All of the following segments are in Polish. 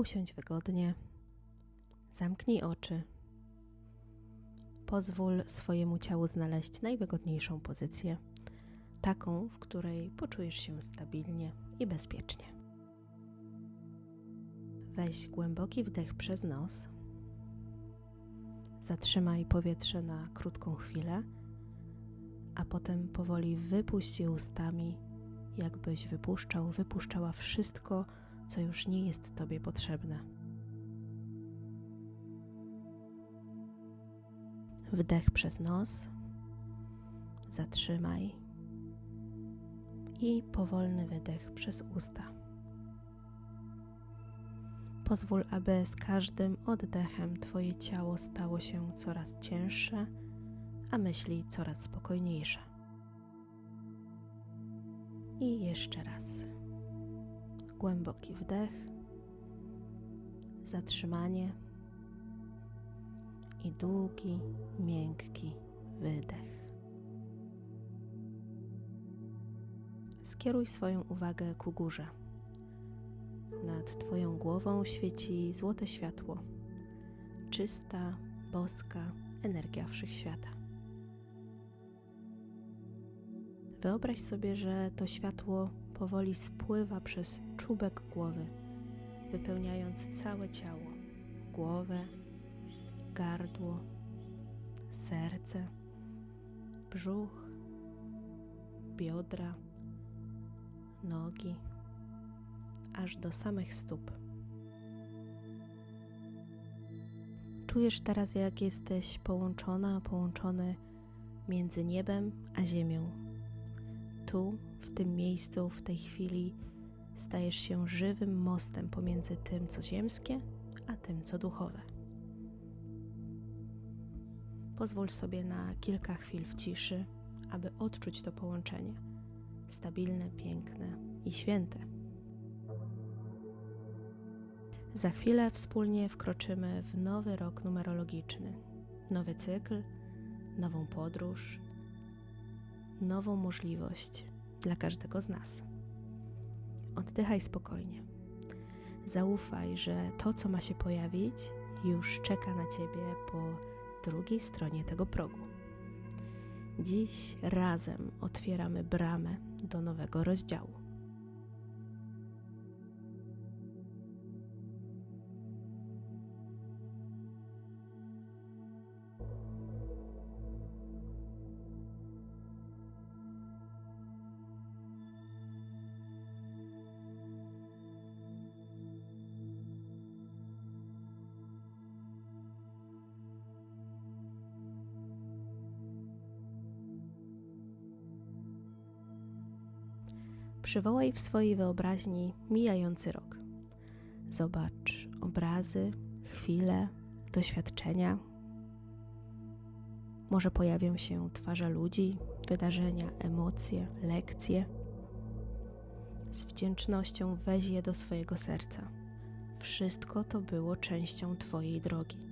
Usiądź wygodnie, zamknij oczy. Pozwól swojemu ciału znaleźć najwygodniejszą pozycję, taką, w której poczujesz się stabilnie i bezpiecznie. Weź głęboki wdech przez nos. Zatrzymaj powietrze na krótką chwilę, a potem powoli wypuść je ustami, jakbyś wypuszczał, wypuszczała wszystko, co już nie jest Tobie potrzebne. Wdech przez nos, zatrzymaj i powolny wydech przez usta. Pozwól, aby z każdym oddechem Twoje ciało stało się coraz cięższe, a myśli coraz spokojniejsze. I jeszcze raz. Głęboki wdech, zatrzymanie i długi, miękki wydech. Skieruj swoją uwagę ku górze. Nad Twoją głową świeci złote światło, czysta, boska energia wszechświata. Wyobraź sobie, że to światło powoli spływa przez czubek głowy, wypełniając całe ciało, głowę, gardło, serce, brzuch, biodra, nogi, aż do samych stóp. Czujesz teraz, jak jesteś połączona, połączony między niebem a ziemią. Tu, w tym miejscu, w tej chwili, stajesz się żywym mostem pomiędzy tym, co ziemskie, a tym, co duchowe. Pozwól sobie na kilka chwil w ciszy, aby odczuć to połączenie stabilne, piękne i święte. Za chwilę wspólnie wkroczymy w nowy rok numerologiczny, nowy cykl, nową podróż, nową możliwość dla każdego z nas. Oddychaj spokojnie. Zaufaj, że to, co ma się pojawić, już czeka na ciebie po drugiej stronie tego progu. Dziś razem otwieramy bramę do nowego rozdziału. Przywołaj w swojej wyobraźni mijający rok. Zobacz obrazy, chwile, doświadczenia. Może pojawią się twarze ludzi, wydarzenia, emocje, lekcje. Z wdzięcznością weź je do swojego serca. Wszystko to było częścią Twojej drogi.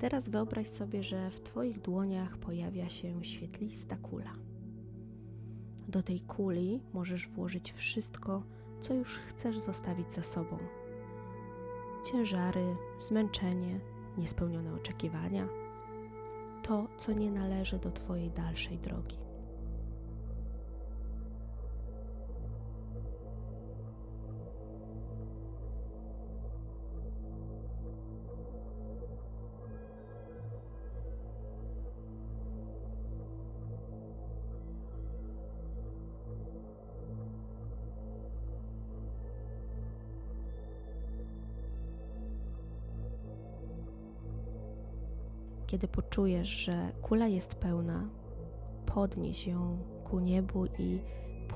Teraz wyobraź sobie, że w Twoich dłoniach pojawia się świetlista kula. Do tej kuli możesz włożyć wszystko, co już chcesz zostawić za sobą. Ciężary, zmęczenie, niespełnione oczekiwania, to, co nie należy do Twojej dalszej drogi. Kiedy poczujesz, że kula jest pełna, podnieś ją ku niebu i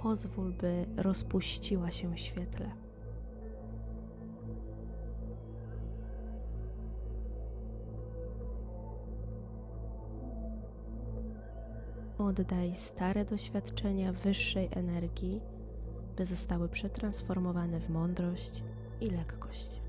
pozwól, by rozpuściła się w świetle. Oddaj stare doświadczenia wyższej energii, by zostały przetransformowane w mądrość i lekkość.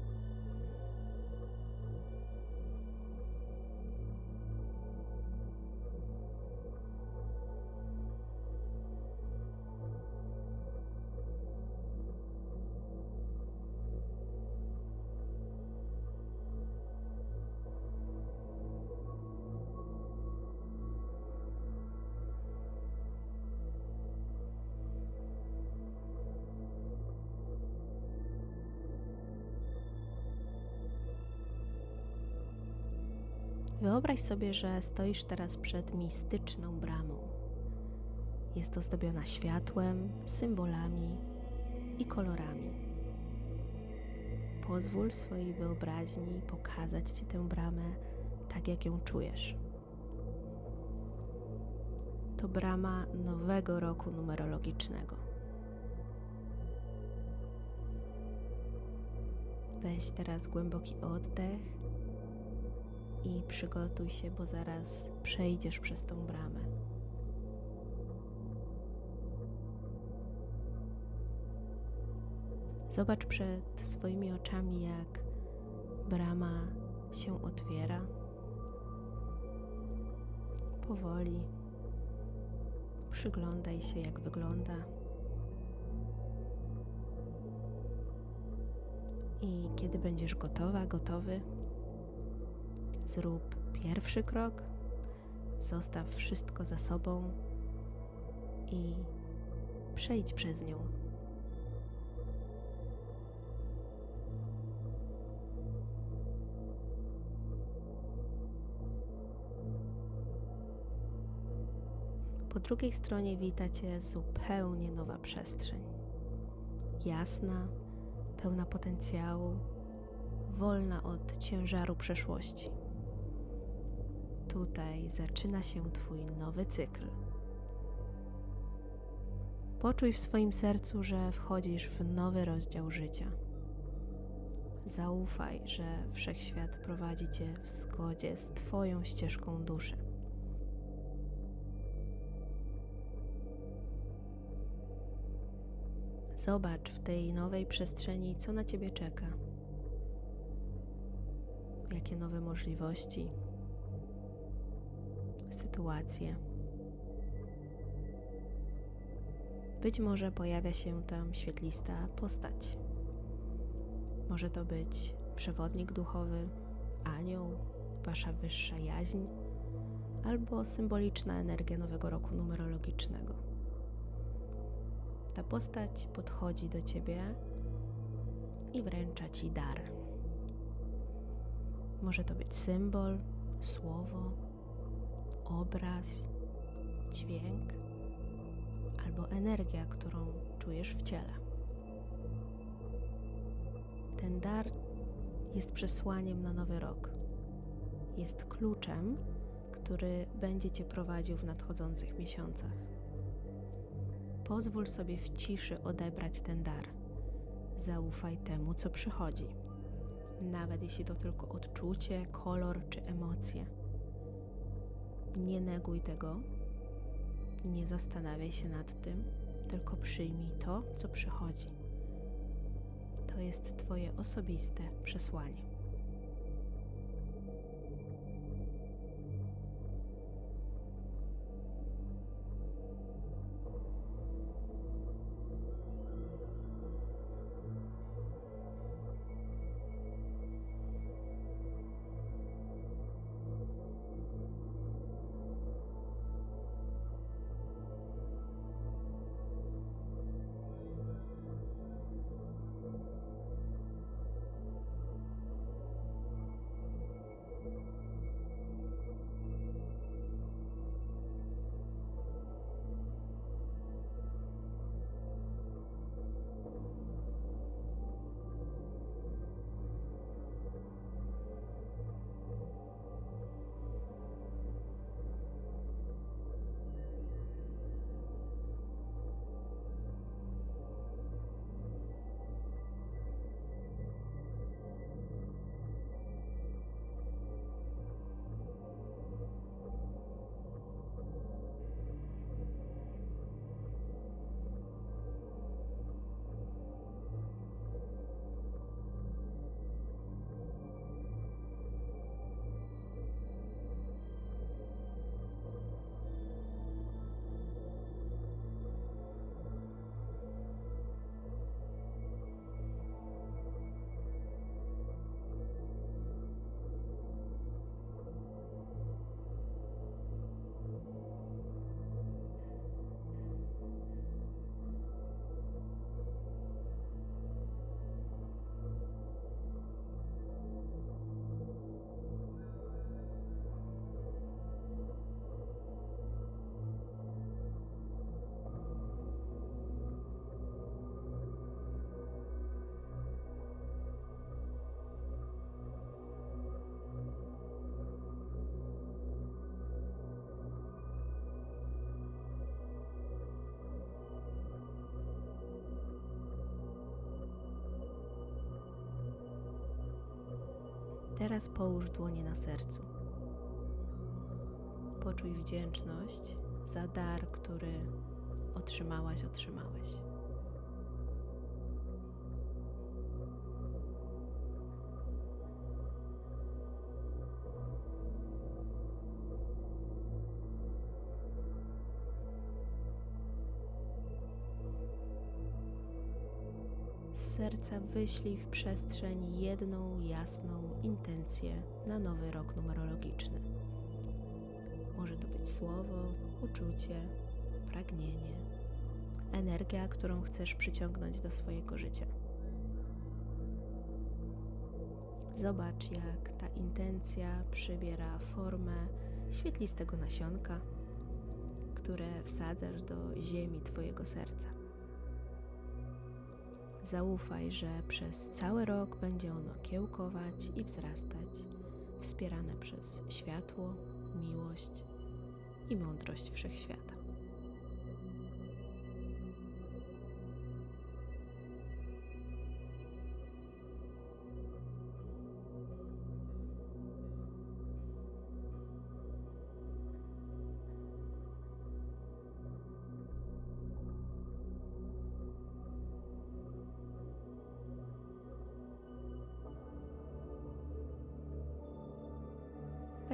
Wyobraź sobie, że stoisz teraz przed mistyczną bramą. Jest ozdobiona światłem, symbolami i kolorami. Pozwól swojej wyobraźni pokazać Ci tę bramę tak, jak ją czujesz. To brama nowego roku numerologicznego. Weź teraz głęboki oddech i przygotuj się, bo zaraz przejdziesz przez tą bramę. Zobacz przed swoimi oczami, jak brama się otwiera. Powoli przyglądaj się, jak wygląda. I kiedy będziesz gotowa, gotowy, zrób pierwszy krok, zostaw wszystko za sobą i przejdź przez nią. Po drugiej stronie wita Cię zupełnie nowa przestrzeń. Jasna, pełna potencjału, wolna od ciężaru przeszłości. Tutaj zaczyna się Twój nowy cykl. Poczuj w swoim sercu, że wchodzisz w nowy rozdział życia. Zaufaj, że wszechświat prowadzi Cię w zgodzie z Twoją ścieżką duszy. Zobacz w tej nowej przestrzeni, co na Ciebie czeka. Jakie nowe możliwości, sytuacje. Być może pojawia się tam świetlista postać. Może to być przewodnik duchowy, anioł, wasza wyższa jaźń, albo symboliczna energia nowego roku numerologicznego. Ta postać podchodzi do ciebie i wręcza ci dar. Może to być symbol, słowo, obraz, dźwięk albo energia, którą czujesz w ciele. Ten dar jest przesłaniem na nowy rok. Jest kluczem, który będzie cię prowadził w nadchodzących miesiącach. Pozwól sobie w ciszy odebrać ten dar. Zaufaj temu, co przychodzi, nawet jeśli to tylko odczucie, kolor czy emocje. Nie neguj tego, nie zastanawiaj się nad tym, tylko przyjmij to, co przychodzi. To jest Twoje osobiste przesłanie. Teraz połóż dłonie na sercu. Poczuj wdzięczność za dar, który otrzymałaś, otrzymałeś. Serca wyślij w przestrzeń jedną jasną intencję na nowy rok numerologiczny. Może to być słowo, uczucie, pragnienie, energia, którą chcesz przyciągnąć do swojego życia. Zobacz, jak ta intencja przybiera formę świetlistego nasionka, które wsadzasz do ziemi Twojego serca. Zaufaj, że przez cały rok będzie ono kiełkować i wzrastać, wspierane przez światło, miłość i mądrość wszechświata.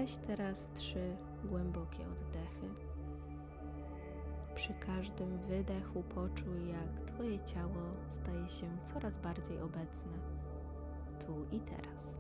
Weź teraz trzy głębokie oddechy. Przy każdym wydechu poczuj, jak Twoje ciało staje się coraz bardziej obecne, tu i teraz.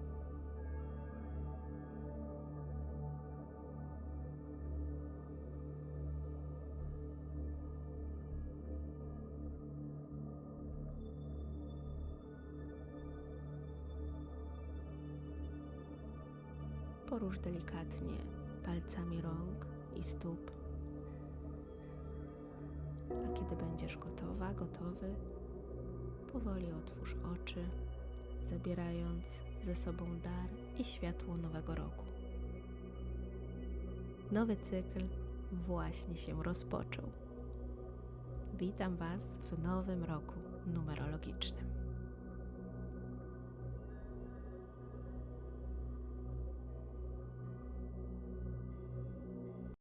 Porusz delikatnie palcami rąk i stóp. A kiedy będziesz gotowa, gotowy, powoli otwórz oczy, zabierając ze sobą dar i światło nowego roku. Nowy cykl właśnie się rozpoczął. Witam Was w nowym roku numerologicznym.